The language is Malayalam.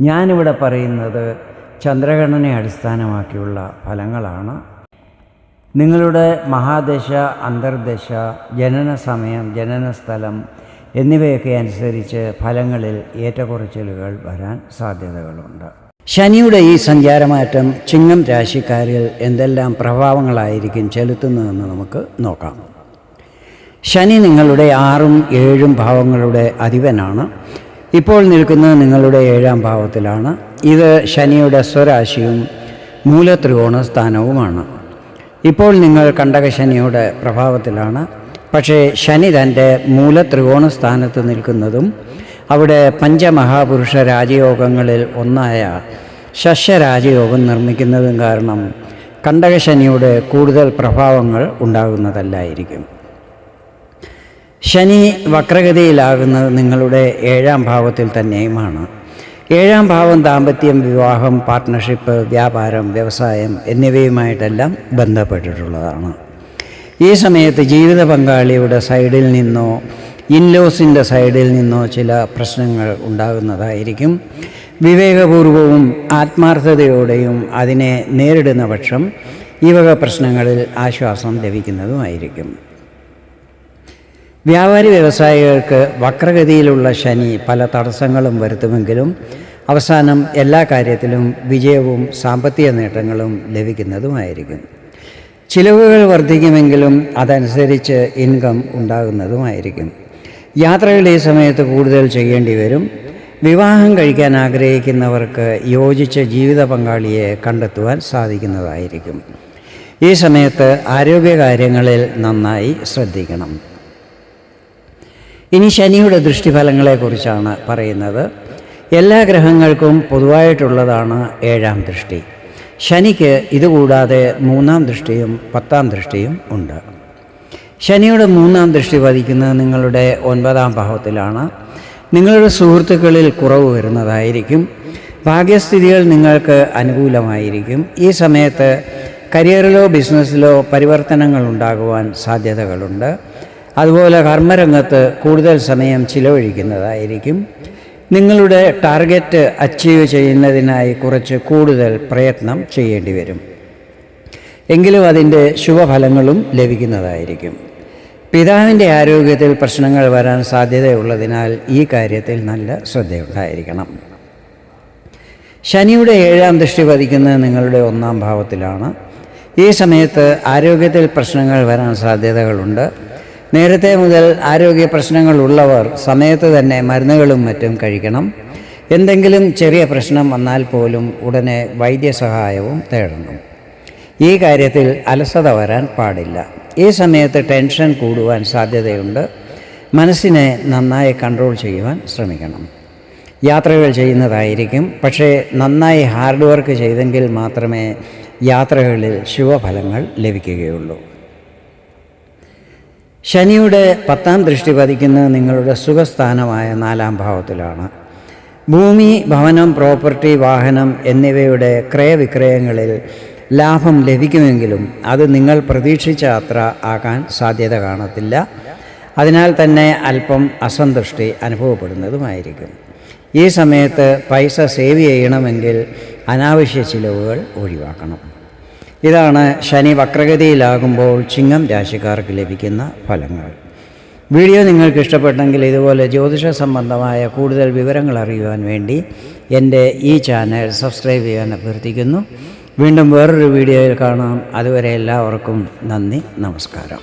ഞാനിവിടെ പറയുന്നത് ചന്ദ്രഗണനെ അടിസ്ഥാനമാക്കിയുള്ള ഫലങ്ങളാണ്. നിങ്ങളുടെ മഹാദശ അന്തർദശ ജനന സമയം ജനന സ്ഥലം എന്നിവയൊക്കെ അനുസരിച്ച് ഫലങ്ങളിൽ ഏറ്റക്കുറച്ചിലുകൾ വരാൻ സാധ്യതകളുണ്ട്. ശനിയുടെ ഈ സഞ്ചാരമാറ്റം ചിങ്ങം രാശിക്കാരിൽ എന്തെല്ലാം പ്രഭാവങ്ങളായിരിക്കും ചെലുത്തുന്നതെന്ന് നമുക്ക് നോക്കാം. ശനി നിങ്ങളുടെ ആറും ഏഴും ഭാവങ്ങളുടെ അധിപനാണ്. ഇപ്പോൾ നിൽക്കുന്നത് നിങ്ങളുടെ ഏഴാം ഭാവത്തിലാണ്. ഇത് ശനിയുടെ സ്വരാശിയും മൂലത്രികോണ സ്ഥാനവുമാണ്. ഇപ്പോൾ നിങ്ങൾ കണ്ടക ശനിയുടെ പ്രഭാവത്തിലാണ്. പക്ഷേ ശനി തന്റെ മൂലത്രികോണ സ്ഥാനത്ത് നിൽക്കുന്നതും അവിടെ പഞ്ചമഹാപുരുഷ രാജയോഗങ്ങളിൽ ഒന്നായ ശശരാജയോഗം നിർമ്മിക്കുന്നതും കാരണം കണ്ടകശനിയുടെ കൂടുതൽ പ്രഭാവങ്ങൾ ഉണ്ടാകുന്നതല്ലായിരിക്കും. ശനി വക്രഗതിയിലാകുന്നത് നിങ്ങളുടെ ഏഴാം ഭാവത്തിൽ തന്നെയുമാണ്. ഏഴാം ഭാവം ദാമ്പത്യം വിവാഹം പാർട്ട്ണർഷിപ്പ് വ്യാപാരം വ്യവസായം എന്നിവയുമായിട്ടെല്ലാം ബന്ധപ്പെട്ടിട്ടുള്ളതാണ്. ഈ സമയത്ത് ജീവിത പങ്കാളിയുടെ സൈഡിൽ നിന്നോ ഇൻലോസിന്റെ സൈഡിൽ നിന്നോ ചില പ്രശ്നങ്ങൾ ഉണ്ടാകുന്നതായിരിക്കും. വിവേകപൂർവവും ആത്മാർത്ഥതയോടെയും അതിനെ നേരിടുന്ന പക്ഷം ഈ വക പ്രശ്നങ്ങളിൽ ആശ്വാസം ലഭിക്കുന്നതുമായിരിക്കും. വ്യാപാരി വ്യവസായികൾക്ക് വക്രഗതിയിലുള്ള ശനി പല തടസ്സങ്ങളും വരുത്തുമെങ്കിലും അവസാനം എല്ലാ കാര്യത്തിലും വിജയവും സാമ്പത്തിക നേട്ടങ്ങളും ലഭിക്കുന്നതുമായിരിക്കും. ചിലവുകൾ വർദ്ധിക്കുമെങ്കിലും അതനുസരിച്ച് ഇൻകം ഉണ്ടാകുന്നതുമായിരിക്കും. യാത്രകൾ ഈ സമയത്ത് കൂടുതൽ ചെയ്യേണ്ടി വരും. വിവാഹം കഴിക്കാൻ ആഗ്രഹിക്കുന്നവർക്ക് യോജിച്ച ജീവിത പങ്കാളിയെ കണ്ടെത്തുവാൻ സാധിക്കുന്നതായിരിക്കും. ഈ സമയത്ത് ആരോഗ്യകാര്യങ്ങളിൽ നന്നായി ശ്രദ്ധിക്കണം. ഇനി ശനിയുടെ ദൃഷ്ടിഫലങ്ങളെക്കുറിച്ചാണ് പറയുന്നത്. എല്ലാ ഗ്രഹങ്ങൾക്കും പൊതുവായിട്ടുള്ളതാണ് ഏഴാം ദൃഷ്ടി. ശനിക്ക് ഇതുകൂടാതെ മൂന്നാം ദൃഷ്ടിയും പത്താം ദൃഷ്ടിയും ഉണ്ട്. ശനിയുടെ മൂന്നാം ദൃഷ്ടി പതിക്കുന്നത് നിങ്ങളുടെ ഒൻപതാം ഭാവത്തിലാണ്. നിങ്ങളുടെ സുഹൃത്തുക്കളിൽ കുറവ് വരുന്നതായിരിക്കും. ഭാഗ്യസ്ഥിതികൾ നിങ്ങൾക്ക് അനുകൂലമായിരിക്കും. ഈ സമയത്ത് കരിയറിലോ ബിസിനസ്സിലോ പരിവർത്തനങ്ങൾ ഉണ്ടാകുവാൻ സാധ്യതകളുണ്ട്. അതുപോലെ കർമ്മരംഗത്ത് കൂടുതൽ സമയം ചിലവഴിക്കുന്നതായിരിക്കും. നിങ്ങളുടെ ടാർഗറ്റ് അച്ചീവ് ചെയ്യുന്നതിനായി കുറച്ച് കൂടുതൽ പ്രയത്നം ചെയ്യേണ്ടി വരും. എങ്കിലും അതിന്റെ ശുഭഫലങ്ങളും ലഭിക്കുന്നതായിരിക്കും. പിതാവിന്റെ ആരോഗ്യത്തിൽ പ്രശ്നങ്ങൾ വരാൻ സാധ്യതയുള്ളതിനാൽ ഈ കാര്യത്തിൽ നല്ല ശ്രദ്ധയുണ്ടായിരിക്കണം. ശനിയുടെ ഏഴാം ദൃഷ്ടി പതിക്കുന്നത് നിങ്ങളുടെ ഒന്നാം ഭാവത്തിലാണ്. ഈ സമയത്ത് ആരോഗ്യത്തിൽ പ്രശ്നങ്ങൾ വരാൻ സാധ്യതകളുണ്ട്. നേരത്തെ മുതൽ ആരോഗ്യ പ്രശ്നങ്ങളുള്ളവർ സമയത്ത് തന്നെ മരുന്നുകളും മറ്റും കഴിക്കണം. എന്തെങ്കിലും ചെറിയ പ്രശ്നം വന്നാൽ പോലും ഉടനെ വൈദ്യസഹായവും തേടണം. ഈ കാര്യത്തിൽ അലസത വരാൻ പാടില്ല. ഈ സമയത്ത് ടെൻഷൻ കൂടുവാൻ സാധ്യതയുണ്ട്. മനസ്സിനെ നന്നായി കൺട്രോൾ ചെയ്യുവാൻ ശ്രമിക്കണം. യാത്രകൾ ചെയ്യുന്നതായിരിക്കും. പക്ഷേ നന്നായി ഹാർഡ് വർക്ക് ചെയ്തെങ്കിൽ മാത്രമേ യാത്രകളിൽ ശുഭഫലങ്ങൾ ലഭിക്കുകയുള്ളൂ. ശനിയുടെ പത്താം ദൃഷ്ടി പതിക്കുന്നത് നിങ്ങളുടെ സുഖസ്ഥാനമായ നാലാം ഭാവത്തിലാണ്. ഭൂമി ഭവനം പ്രോപ്പർട്ടി വാഹനം എന്നിവയുടെ ക്രയവിക്രയങ്ങളിൽ ലാഭം ലഭിക്കുമെങ്കിലും അത് നിങ്ങൾ പ്രതീക്ഷിച്ച അത്ര ആകാൻ സാധ്യത കാണത്തില്ല. അതിനാൽ തന്നെ അല്പം അസന്തുഷ്ടി അനുഭവപ്പെടുന്നതുമായിരിക്കും. ഈ സമയത്ത് പൈസ സേവ് ചെയ്യണമെങ്കിൽ അനാവശ്യ ചിലവുകൾ ഒഴിവാക്കണം. ഇതാണ് ശനി വക്രഗതിയിലാകുമ്പോൾ ചിങ്ങം രാശിക്കാർക്ക് ലഭിക്കുന്ന ഫലങ്ങൾ. വീഡിയോ നിങ്ങൾക്ക് ഇഷ്ടപ്പെട്ടെങ്കിൽ ഇതുപോലെ ജ്യോതിഷ സംബന്ധമായ കൂടുതൽ വിവരങ്ങൾ അറിയുവാൻ വേണ്ടി എന്റെ ഈ ചാനൽ സബ്സ്ക്രൈബ് ചെയ്യാൻ അഭ്യർത്ഥിക്കുന്നു. വീണ്ടും വേറൊരു വീഡിയോയിൽ കാണാം. അതുവരെ എല്ലാവർക്കും നന്ദി നമസ്കാരം.